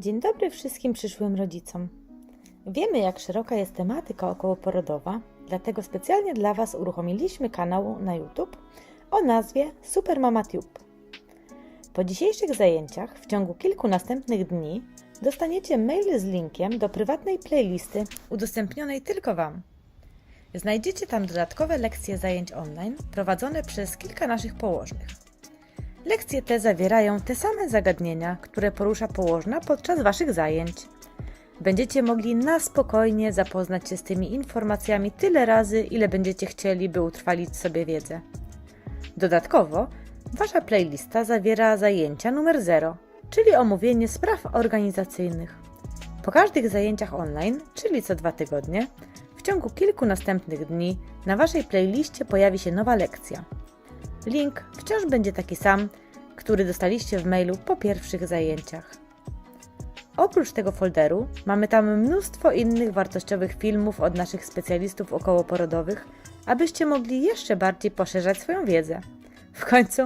Dzień dobry wszystkim przyszłym rodzicom. Wiemy, jak szeroka jest tematyka okołoporodowa, dlatego specjalnie dla Was uruchomiliśmy kanał na YouTube o nazwie Super Mama Tube. Po dzisiejszych zajęciach, w ciągu kilku następnych dni, dostaniecie mail z linkiem do prywatnej playlisty udostępnionej tylko Wam. Znajdziecie tam dodatkowe lekcje zajęć online prowadzone przez kilka naszych położnych. Lekcje te zawierają te same zagadnienia, które porusza położna podczas Waszych zajęć. Będziecie mogli na spokojnie zapoznać się z tymi informacjami tyle razy, ile będziecie chcieli, by utrwalić sobie wiedzę. Dodatkowo, Wasza playlista zawiera zajęcia numer 0, czyli omówienie spraw organizacyjnych. Po każdych zajęciach online, czyli co dwa tygodnie, w ciągu kilku następnych dni na Waszej playliście pojawi się nowa lekcja. Link wciąż będzie taki sam, który dostaliście w mailu po pierwszych zajęciach. Oprócz tego folderu mamy tam mnóstwo innych wartościowych filmów od naszych specjalistów okołoporodowych, abyście mogli jeszcze bardziej poszerzać swoją wiedzę. W końcu,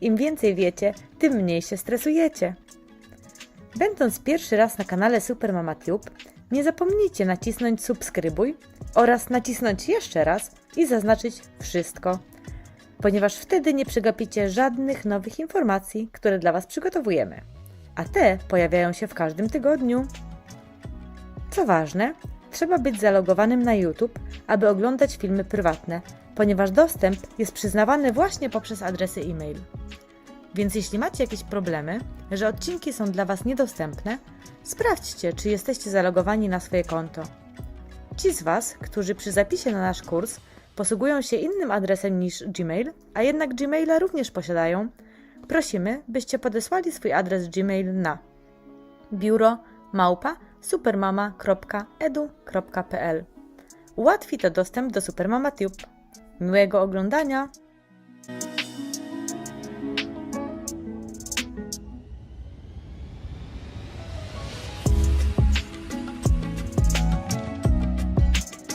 im więcej wiecie, tym mniej się stresujecie. Będąc pierwszy raz na kanale Super Tube, nie zapomnijcie nacisnąć subskrybuj oraz nacisnąć jeszcze raz i zaznaczyć wszystko, ponieważ wtedy nie przegapicie żadnych nowych informacji, które dla Was przygotowujemy. A te pojawiają się w każdym tygodniu. Co ważne, trzeba być zalogowanym na YouTube, aby oglądać filmy prywatne, ponieważ dostęp jest przyznawany właśnie poprzez adresy e-mail. Więc jeśli macie jakieś problemy, że odcinki są dla Was niedostępne, sprawdźcie, czy jesteście zalogowani na swoje konto. Ci z Was, którzy przy zapisie na nasz kurs posługują się innym adresem niż Gmail, a jednak Gmaila również posiadają, prosimy, byście podesłali swój adres Gmail na biuro małpa supermama.edu.pl. Ułatwi to dostęp do Supermama Tube. Miłego oglądania!